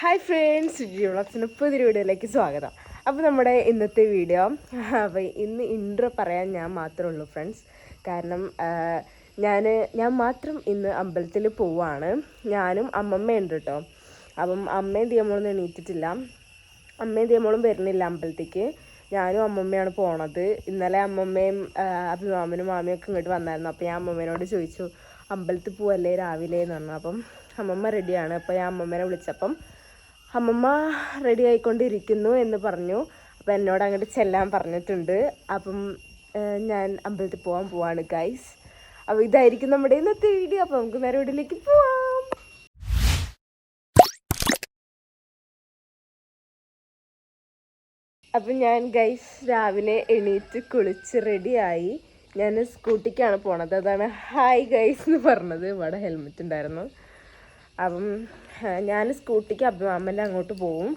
Hi friends വ്ളോഗ്സിന് പുതിയൊരു വീഡിയോയിലേക്ക് സ്വാഗതം. അപ്പോൾ നമ്മുടെ ഇന്നത്തെ വീഡിയോ അപ്പോൾ ഇന്ന് ഇൻട്രോ പറയാൻ ഞാൻ മാത്രമേ ഉള്ളൂ ഫ്രണ്ട്സ് കാരണം ഞാൻ ഞാൻ മാത്രം ഇന്ന് അമ്പലത്തിൽ പോവാണ്. ഞാനും അമ്മമ്മയുണ്ട് കേട്ടോ അപ്പം അമ്മയും ദിയമോളൊന്നും എണീറ്റിട്ടില്ല. അമ്മയും ദിയമോളും വരുന്നില്ല അമ്പലത്തേക്ക്. ഞാനും അമ്മമ്മയാണ് പോണത്. ഇന്നലെ അമ്മമ്മയും അഭിമാമനും മാമയൊക്കെ ഇങ്ങോട്ട് വന്നായിരുന്നു. അപ്പോൾ ഞാൻ അമ്മമ്മേനോട് ചോദിച്ചു അമ്പലത്തിൽ പോവല്ലേ രാവിലെ? എന്ന് പറഞ്ഞു. അപ്പം അമ്മമ്മ റെഡിയാണ് അപ്പോൾ ഞാൻ അമ്മമ്മേനെ വിളിച്ചപ്പം അമ്മമ്മ റെഡി ആയിക്കൊണ്ടിരിക്കുന്നു എന്ന് പറഞ്ഞു. അപ്പം എന്നോട് അങ്ങോട്ട് ചെല്ലാൻ പറഞ്ഞിട്ടുണ്ട്. അപ്പം ഞാൻ അമ്പലത്തിൽ പോകാൻ പോവാണ് ഗൈസ് അപ്പോൾ ഇതായിരിക്കും നമ്മുടെ ഇന്നത്തെ വീഡിയോ അപ്പോൾ നമുക്ക് നേരെ വീട്ടിലേക്ക് പോവാം. അപ്പം ഞാൻ ഗൈസ് രാവിലെ എണീറ്റ് കുളിച്ച് റെഡിയായി ഞാൻ സ്കൂട്ടിക്കാണ് പോണത്. അതാണ് ഹായ് ഗൈസ് എന്ന് പറഞ്ഞത്. ഇവിടെ ഹെൽമെറ്റ് ഉണ്ടായിരുന്നു. അപ്പം ഞാൻ സ്കൂട്ടിക്ക് അഭിമാമന്റെ അങ്ങോട്ട് പോവും.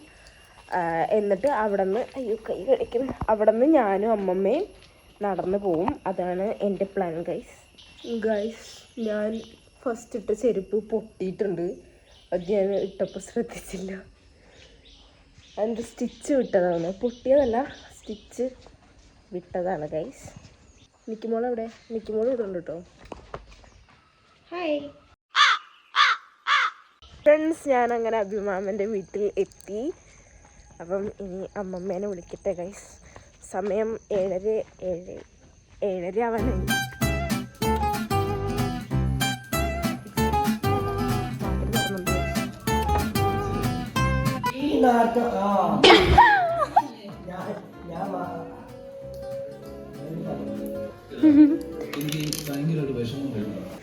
എന്നിട്ട് അവിടെ നിന്ന് അയ്യോ കൈ കഴിക്കും അവിടെ നിന്ന് ഞാനും അമ്മമ്മയും നടന്നു പോവും. അതാണ് എന്റെ പ്ലാൻ ഗൈസ് ഗൈസ് ഞാൻ ഫസ്റ്റ് ഇട്ട ചെരുപ്പ് പൊട്ടിയിട്ടുണ്ട്. അത് ഞാൻ ഇട്ടപ്പോൾ ശ്രദ്ധിച്ചില്ല. അതിന്റെ സ്റ്റിച്ച് വിട്ടതാണ്. പൊട്ടിയതല്ല സ്റ്റിച്ച് വിട്ടതാണ് ഗൈസ് നിൽക്കുമ്പോൾ എവിടെ നിൽക്കുമ്പോൾ ഇവിടെ കേട്ടോ ഹായ് ഫ്രണ്ട്സ് ഞാൻ അങ്ങനെ അഭിമാമന്റെ വീട്ടിൽ എത്തി. അപ്പം ഇനി അമ്മമ്മേനെ വിളിക്കട്ടെ ഗൈസ് സമയം ഏഴര ഏഴ് ഏഴര ആവാനായി.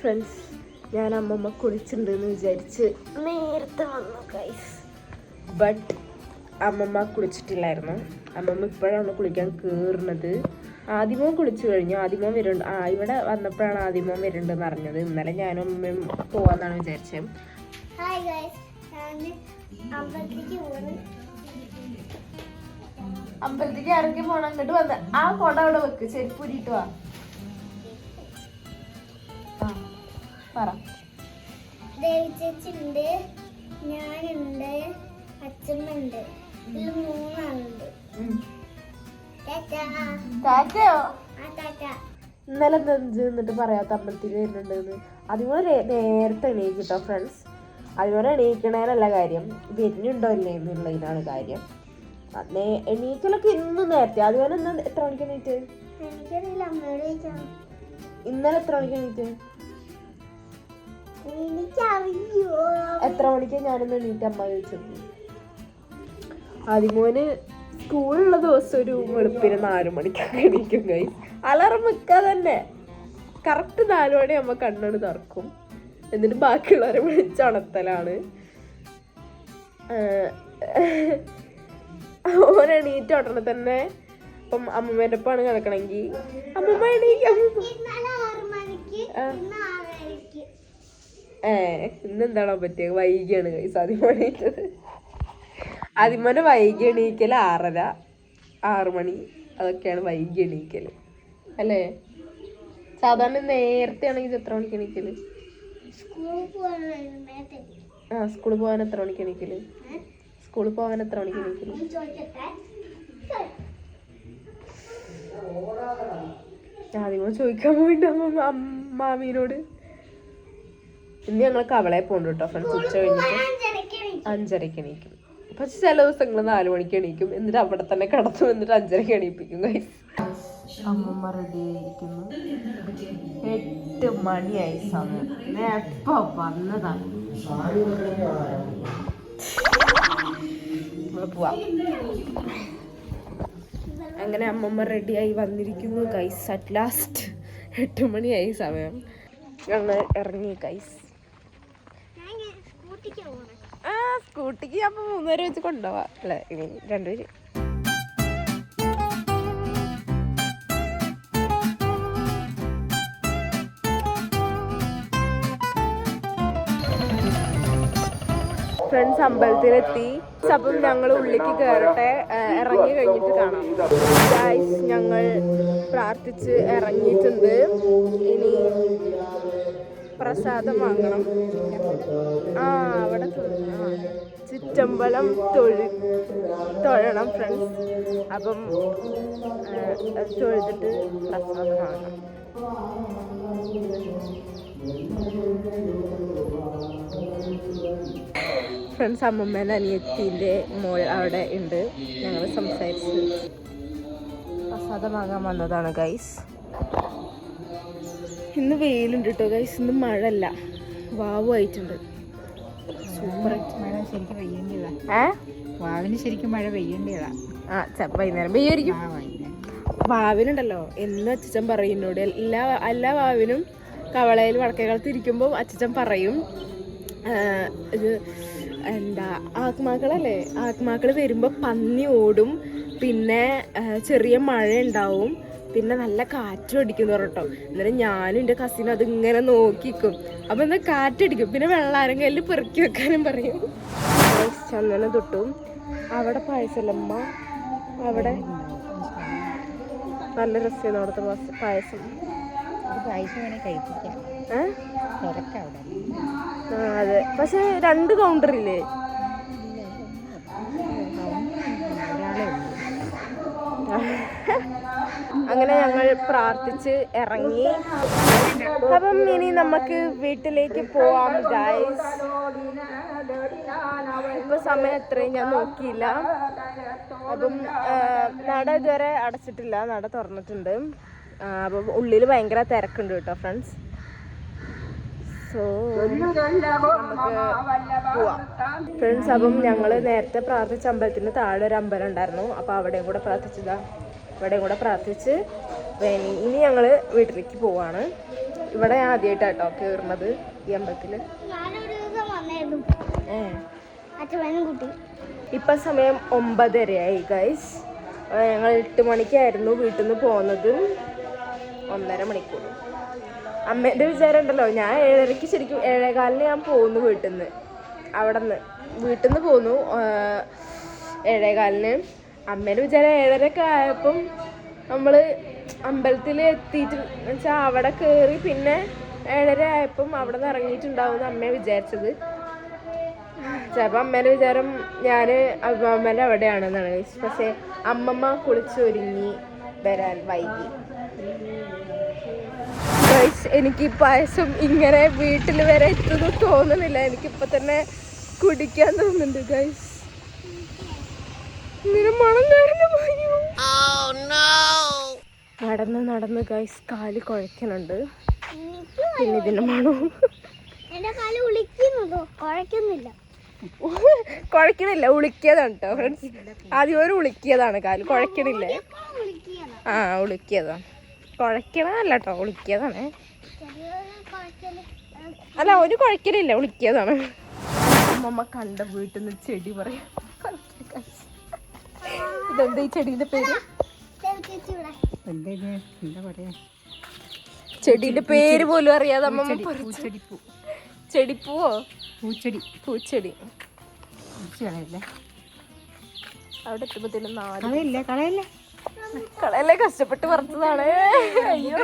ഫ്രണ്ട്സ് ഞാൻ അമ്മമ്മ കുളിച്ചിട്ടുണ്ട് എന്ന് വിചാരിച്ച് നേരത്തെ വന്നു കൈസ് ബട്ട് അമ്മമ്മ കുളിച്ചിട്ടില്ലായിരുന്നു. അമ്മമ്മ ഇപ്പോഴാണ് കുളിക്കാൻ കയറുന്നത് ആദ്യമോ കുളിച്ചു കഴിഞ്ഞു. ആദ്യമോ വരുന്നുണ്ട് ആ ഇവിടെ വന്നപ്പോഴാണ് ആദ്യമോ വരുന്നുണ്ടെന്ന് അറിഞ്ഞത്. ഇന്നലെ ഞാനും അമ്മയും പോവാന്നാണ് വിചാരിച്ചത് ഹായ് ഗൈസ് ഞാൻ അമ്പലത്തിലേക്ക് ഇറങ്ങി പോണം. അങ്ങോട്ട് വന്ന്. ആ കൊട അവിടെ വെക്ക്. ചെരുപ്പ് ഊരിയിട്ട് വാ. പറ. ഞാനുണ്ട് ഇതിൽ മൂന്നാളുണ്ട്. ആ ടാറ്റാ. ഇന്നലെ എന്നിട്ട് പറയാത്ത അമ്പലത്തിൽ വരുന്നുണ്ടെന്ന്. അതുപോലെ നേരത്തെ എണീക്കും കേട്ടോ ഫ്രണ്ട്സ് അതുപോലെ എണീക്കണേനല്ല കാര്യം. വരുന്നുണ്ടോ ഇല്ലേ എന്നുള്ളതിനാണ് കാര്യം. എണീക്കലൊക്കെ ഇന്ന് നേരത്തെ. അതുപോലെ ഇന്ന് എത്ര മണിക്ക് എണീറ്റ്? ഇന്നലെ എത്ര മണിക്ക് എണീറ്റ്? എത്ര മണിക്ക് ഞാനൊന്ന് എണീറ്റ് അമ്മ ചോദിച്ചത്? ആദ്യമോന് സ്കൂളുള്ള ദിവസം ഒരു വെളുപ്പിന് ആറു മണിക്കൊക്കെ എണീക്കും കൈ അലാറം വെക്കാതെ തന്നെ കറക്റ്റ് നാലു മണി അമ്മ കണ്ണോട് തുറക്കും. എന്നിട്ട് ബാക്കിയുള്ളവരെ വിളിച്ചുണത്തലാണ് ഓൻ എണീറ്റ് ഉടനെ തന്നെ ഇപ്പം അമ്മമ്മേന്റെ ഒപ്പമാണ് കിടക്കണമെങ്കിൽ അമ്മമ്മ എണീക്കും ഏ ഇന്നെന്താണോ പറ്റിയത് വൈകിയാണ് കൈസ് എണീറ്റത് ആദ്യമോനെ വൈകി എണീക്കൽ ആറര ആറു മണി. അതൊക്കെയാണ് വൈകി എണീക്കൽ അല്ലേ? സാധാരണ നേരത്തെ ആണെങ്കിൽ എത്ര മണിക്ക് എണീക്കൽ? ആ സ്കൂളിൽ പോകാൻ എത്ര മണിക്ക് എണീക്കൽ? സ്കൂളിൽ പോകാൻ എത്ര മണിക്ക് എണീക്കൽ? ആദ്യമോ ചോദിക്കാൻ പോയിട്ട് അമ്മ മാമീനോട്. ഇന്ന് ഞങ്ങൾ കവളയെ പോകുന്നുണ്ട് കേട്ടോ ഫ്രണ്ട്സ് ഉച്ച കഴിഞ്ഞിട്ട് അഞ്ചരയ്ക്ക് എണീക്കും. പക്ഷെ ചില ദിവസങ്ങൾ നാല് മണിക്ക് എണീക്കും. എന്നിട്ട് അവിടെ തന്നെ കടത്തും എന്നിട്ട് അഞ്ചരയ്ക്ക് എണീപ്പിക്കും അമ്മ അമ്മമ്മ റെഡി ആയിരിക്കുന്നു. എട്ട് മണിയായി സമയം. എപ്പോ വന്നതാണ് അങ്ങനെ അമ്മമ്മ റെഡിയായി വന്നിരിക്കുന്നു ഗൈസ് അറ്റ് ലാസ്റ്റ് എട്ട് മണിയായി സമയം. ഞങ്ങൾ ഇറങ്ങി ഗൈസ് ഞാൻ സ്കൂട്ടിക്ക് പോകണം ആ സ്കൂട്ടിക്ക് അപ്പൊ മൂന്നുപേരെ വെച്ച് കൊണ്ടുപോവാ. അല്ലേ? ഇനി രണ്ടുപേര്. ഫ്രണ്ട്സ് അമ്പലത്തിലെത്തി. അപ്പം ഞങ്ങൾ ഉള്ളിലേക്ക് കയറട്ടെ ഇറങ്ങി കഴിഞ്ഞിട്ട് കാണാം. ഞങ്ങൾ പ്രാർത്ഥിച്ച് ഇറങ്ങിയിട്ടുണ്ട്. ഇനി പ്രസാദം വാങ്ങണം. ആ അവിടെ ചുറ്റമ്പലം തൊഴി തൊഴണം ഫ്രണ്ട്സ് അപ്പം തൊഴുതിട്ട് പ്രസാദം വാങ്ങണം. ഫ്രണ്ട്സ് അമ്മമ്മേന്റെ അനിയത്തിന്റെ മോൾ അവിടെ ഉണ്ട്. ഞങ്ങൾ സംസാരിച്ച് പ്രസാദം വാങ്ങാൻ വന്നതാണ് ഗൈസ് ഇന്ന് വെയിലുണ്ട് കേട്ടോ ഗൈസ് ഇന്ന് മഴ അല്ല വാവു ആയിട്ടുണ്ട്. സൂപ്പർ ശരിക്കും വാവിന് മഴ പെയ്യേണ്ടതാ ആ വൈകുന്നേരം പെയ്യായിരിക്കും വാവിനുണ്ടല്ലോ എന്ന് അച്ഛൻ പറയും എന്നോട്. എല്ലാ എല്ലാ വാവിനും കവളയിൽ വടക്കേക്കാലത്ത് ഇരിക്കുമ്പോൾ അച്ഛൻ പറയും. ഇത് എന്താ ആത്മാക്കളല്ലേ? ആത്മാക്കൾ വരുമ്പോൾ പന്നി ഓടും. പിന്നെ ചെറിയ മഴ ഉണ്ടാവും പിന്നെ നല്ല കാറ്റും അടിക്കുന്നു പറഞ്ഞോ എന്നിട്ട് ഞാനും എന്റെ കസിനും അതിങ്ങനെ നോക്കിക്കും. അപ്പം എന്താ കാറ്റടിക്കും പിന്നെ വെള്ളാരം കയ്യിൽ പെറുക്കി വെക്കാനും പറയും. ചന്ദനം തൊട്ടും. അവിടെ പായസമല്ലമ്മ. അവിടെ നല്ല രസമാണ് അവിടുത്തെ പായസം- ആ അതെ. പക്ഷെ രണ്ട് കൗണ്ടറില്ലേ അങ്ങനെ ഞങ്ങൾ പ്രാർത്ഥിച്ച് ഇറങ്ങി. അപ്പം ഇനി നമുക്ക് വീട്ടിലേക്ക് പോവാം ഗായ്സ് ഇപ്പൊ സമയം എത്രയും ഞാൻ നോക്കിയില്ല. അപ്പം നട ഇതുവരെ അടച്ചിട്ടില്ല. നട തുറന്നിട്ടുണ്ട്. അപ്പം ഉള്ളിൽ ഭയങ്കര തിരക്കുണ്ട് കേട്ടോ ഫ്രണ്ട്സ് സോ ഫ്രണ്ട്സ് അപ്പം ഞങ്ങൾ നേരത്തെ പ്രാർത്ഥിച്ച അമ്പലത്തിന് താഴെ ഒരു അമ്പലം ഉണ്ടായിരുന്നു. അപ്പോൾ അവിടെയും കൂടെ പ്രാർത്ഥിച്ചതാ. ഇവിടെയും കൂടെ പ്രാർത്ഥിച്ച് വേണി. ഇനി ഞങ്ങൾ വീട്ടിലേക്ക് പോവാണ്. ഇവിടെ ആദ്യമായിട്ടാട്ടോ കയറുന്നത് ഈ അമ്പലത്തിൽ ഇപ്പം സമയം ഒമ്പതരയായി ഗൈസ് ഞങ്ങൾ എട്ട് മണിക്കായിരുന്നു വീട്ടിൽ നിന്ന് പോകുന്നത് ഒന്നര മണിക്കൂർ അമ്മേന്റെ വിചാരം ഉണ്ടല്ലോ ഞാൻ ഏഴരയ്ക്ക് ശരിക്കും ഏഴേകാലിന് ഞാൻ പോകുന്നു വീട്ടിൽ നിന്ന് അവിടെ നിന്ന് വീട്ടിൽ നിന്ന് പോന്നു ഏഴേകാലിന്. അമ്മേന്റെ വിചാരം ഏഴരയൊക്കെ ആയപ്പം നമ്മൾ അമ്പലത്തിൽ എത്തിയിട്ട് വെച്ചാൽ അവിടെ കയറി പിന്നെ ഏഴര ആയപ്പം അവിടെ നിന്ന് ഇറങ്ങിയിട്ടുണ്ടാവും അമ്മയെ വിചാരിച്ചത്. ചിലപ്പോൾ അമ്മേന്റെ വിചാരം ഞാൻ അമ്മേന്റെ അവിടെയാണെന്നാണ് പക്ഷേ അമ്മമ്മ കുളിച്ചൊരുങ്ങി വരാൻ വൈകി. എനിക്ക് പായസം ഇങ്ങനെ വീട്ടിൽ വരെ എത്തുന്നു തോന്നുന്നില്ല. എനിക്കിപ്പോ തന്നെ കുടിക്കാൻ തോന്നുന്നുണ്ട് ഗൈസ് ഇങ്ങനെ മണം കാരണം പോയോ നടന്ന് നടന്ന് ഗൈസ് കാൽ കുഴക്കണുണ്ട് പിന്നെ ഇതിന്റെ മണവും. കുഴക്കണില്ല ഉളിക്കിയതാണ് കേട്ടോ ഫ്രണ്ട്സ് ആദ്യം ഒരു ഉളിക്കിയതാണ് കാൽ. കുഴക്കണില്ല ആ ഉളിക്കിയതാണ്. കുഴക്കണതല്ല കേട്ടോ ഉളിക്കിയതാണ്. അല്ല ഒരു കുഴക്കലില്ല ഉളിക്കിയതാണ്. അമ്മമ്മ കണ്ട വീട്ടിൽ നിന്ന് ചെടി പറയാം. ഇതെന്താ ഈ ചെടീന്റെ പേര്? എന്താ പറയാ? ചെടീന്റെ പേര് പോലും അറിയാതെ അമ്മ പൂച്ചെടിപ്പൂ ചെടിപ്പൂവോ? പൂച്ചെടി. പൂച്ചെടി. പൂച്ച അവിടെ എത്തുമ്പോഴത്തേനും നാല് കളയില്ല കളയല്ലേ. കളയല്ലേ? കഷ്ടപ്പെട്ട് പറിച്ചതാണ്. അയ്യോ.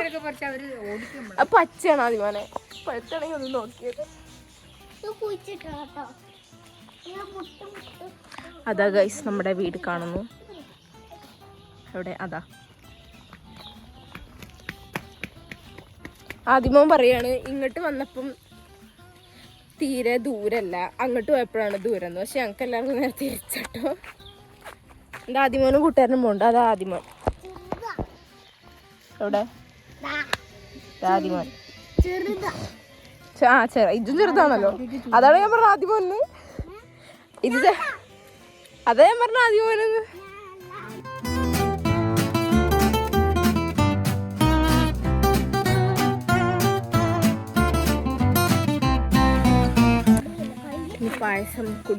ആ പച്ചയാണ് ആദ്യമാനെ പഴുത്താണെങ്കിൽ ഒന്ന് നോക്കിയത്. അതാ ഗൈസ് നമ്മുടെ വീട് കാണുന്നു. എവിടെ അതാ. ആദ്യമോൻ പറയാണ് ഇങ്ങോട്ട് വന്നപ്പം തീരെ ദൂരല്ല. അങ്ങോട്ട് പോയപ്പോഴാണ് ദൂരം എന്ന്. പക്ഷെ ഞങ്ങൾക്ക് എല്ലാവർക്കും നേരെ തിരിച്ചട്ടോ. എന്റെ ആദ്യമോനും കൂട്ടുകാരനും പോകണ്ട അതാ ആദ്യമോൻ എവിടെ? ആദ്യമോൻ ആ ചെറ ഇതും ചെറുതാണല്ലോ. അതാണ് ഞാൻ പറഞ്ഞ ആദ്യമോന് ഇത് അതാ ഞാൻ പറഞ്ഞ ആദ്യമോനെന്ന്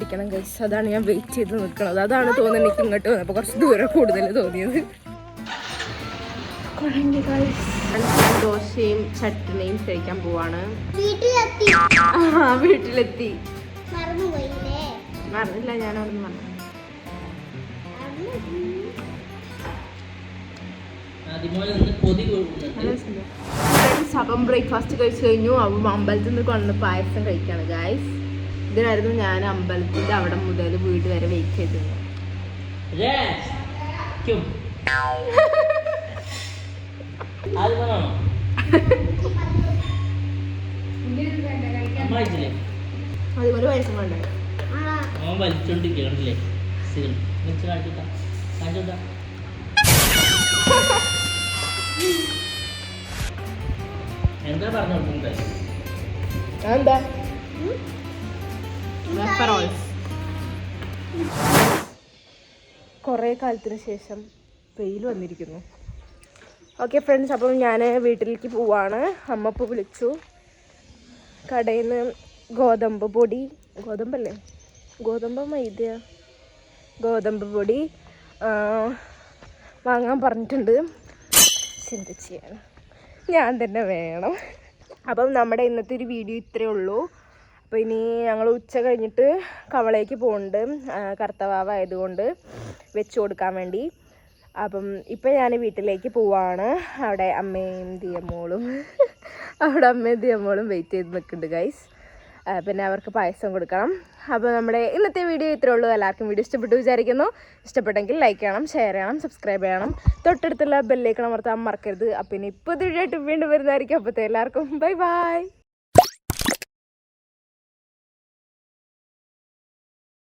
പായസം കുടിക്കണം ഗൈസ് അതാണ് ഞാൻ വെയിറ്റ് ചെയ്ത് നിൽക്കണത് അതാണ് തോന്നുന്നത് എനിക്ക് ഇങ്ങോട്ട് വന്നപ്പോൾ കുറച്ച് ദൂരം കൂടുതൽ തോന്നിയത്. ദോശയും ചട്നിയും കഴിക്കാൻ പോവാണ്. വീട്ടിലെത്തി. മറന്നില്ല ഞാൻ അവിടെ നിന്ന് അപ്പം ബ്രേക്ക്ഫാസ്റ്റ് കഴിച്ചു കഴിഞ്ഞു. അപ്പം അമ്പലത്തിൽ നിന്ന് കൊണ്ട് പായസം കഴിക്കാണ് ഗായ്സ് ഇതിനായിരുന്നു ഞാൻ അമ്പലത്തിന്റെ അവിടെ മുതൽ വീട് വരെ വെയിറ്റ് ചെയ്തത്. അതുപോലെ വലിച്ചോണ്ടിരിക്കണില്ലേ? കാണിച്ചോട്ടാ കാണിച്ചോട്ടാ എന്താ പറഞ്ഞു കൊടുക്കുന്നത് എന്താ കുറേ കാലത്തിന് ശേഷം വെയിൽ വന്നിരിക്കുന്നു. ഓക്കെ ഫ്രണ്ട്സ് അപ്പം ഞാൻ വീട്ടിലേക്ക് പോവാണ്. അമ്മ ഇപ്പോൾ വിളിച്ചു. കടയിൽ നിന്ന് ഗോതമ്പ് പൊടി ഗോതമ്പല്ലേ? ഗോതമ്പ് മൈദ ഗോതമ്പ് പൊടി വാങ്ങാൻ പറഞ്ഞിട്ടുണ്ട്. ചിന്ത ചെയ്യാൻ ഞാൻ തന്നെ വേണം. അപ്പം നമ്മുടെ ഇന്നത്തെ ഒരു വീഡിയോ ഇത്രയേ ഉള്ളൂ. അപ്പോൾ ഇനി ഞങ്ങൾ ഉച്ച കഴിഞ്ഞിട്ട് കവളയ്ക്ക് പോകുന്നുണ്ട് കറുത്തവാവ് ആയതുകൊണ്ട് വെച്ച് കൊടുക്കാൻ വേണ്ടി. അപ്പം ഇപ്പം ഞാൻ വീട്ടിലേക്ക് പോവാണ്. അവിടെ അമ്മയും ദിയമോളും. അവിടെ അമ്മയും ദിയമോളും വെയിറ്റ് ചെയ്ത് നിൽക്കുന്നുണ്ട് ഗൈസ് പിന്നെ അവർക്ക് പായസം കൊടുക്കണം. അപ്പോൾ നമ്മുടെ ഇന്നത്തെ വീഡിയോ ഇത്രേ ഉള്ളൂ. എല്ലാവർക്കും വീഡിയോ ഇഷ്ടപ്പെട്ടു വിചാരിക്കുന്നു. ഇഷ്ടപ്പെട്ടെങ്കിൽ ലൈക്ക് ചെയ്യണം ഷെയർ ചെയ്യണം സബ്സ്ക്രൈബ് ചെയ്യണം. തൊട്ടടുത്തുള്ള ബെല്ലേക്കണം അമർത്താൻ മറക്കരുത്. അപ്പം ഇനി ഇപ്പോൾ വീഡിയോ വീണ്ടും വരുന്നതായിരിക്കും. അപ്പോഴത്തെ എല്ലാവർക്കും ബൈ ബൈ